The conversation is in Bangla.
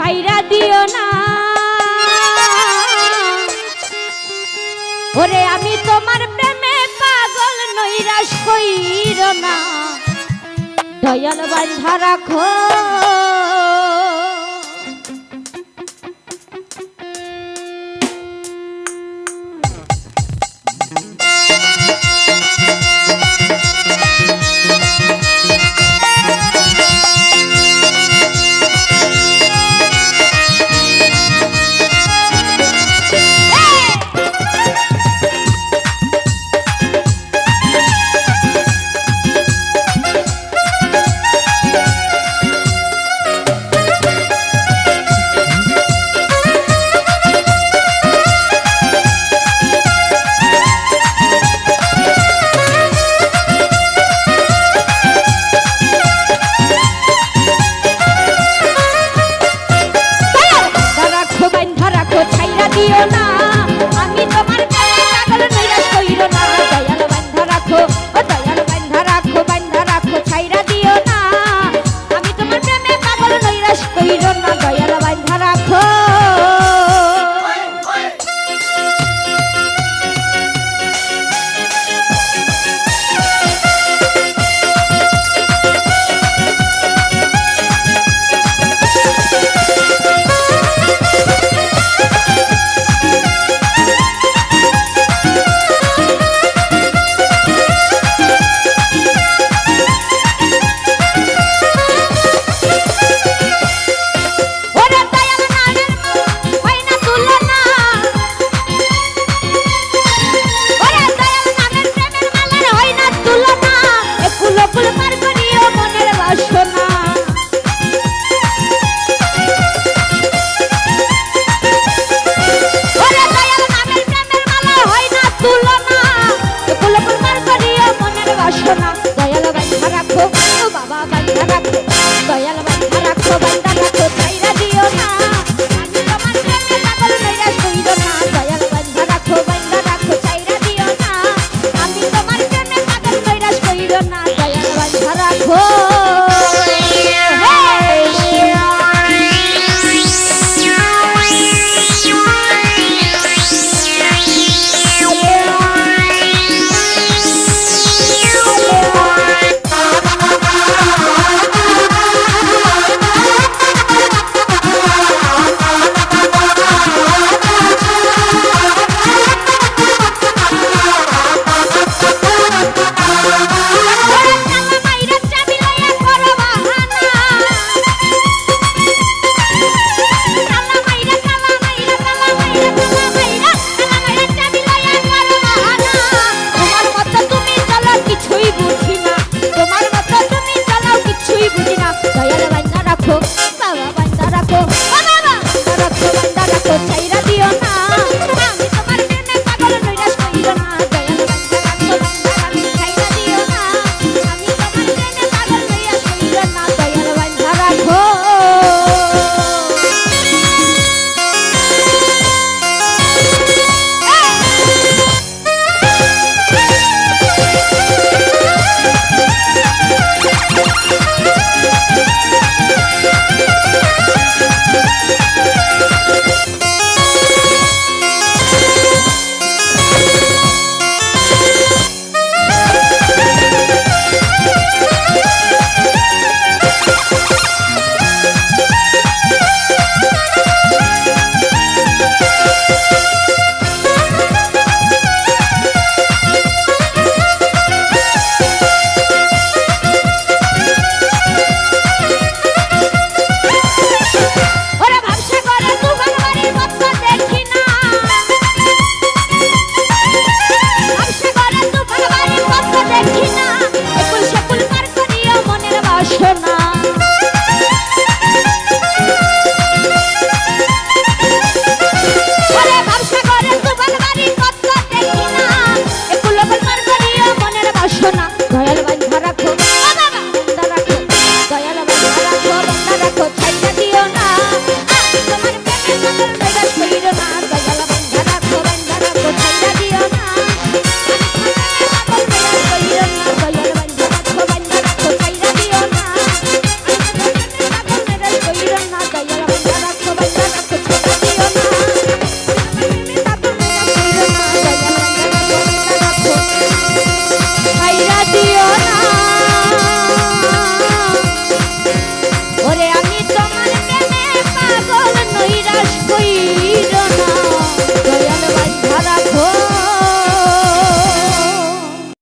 সাইরা দিও না। ওরে আমি তোমার প্রেমে পাগল নৈরাস কইর না। দয়াল বান্ধা রাখো। না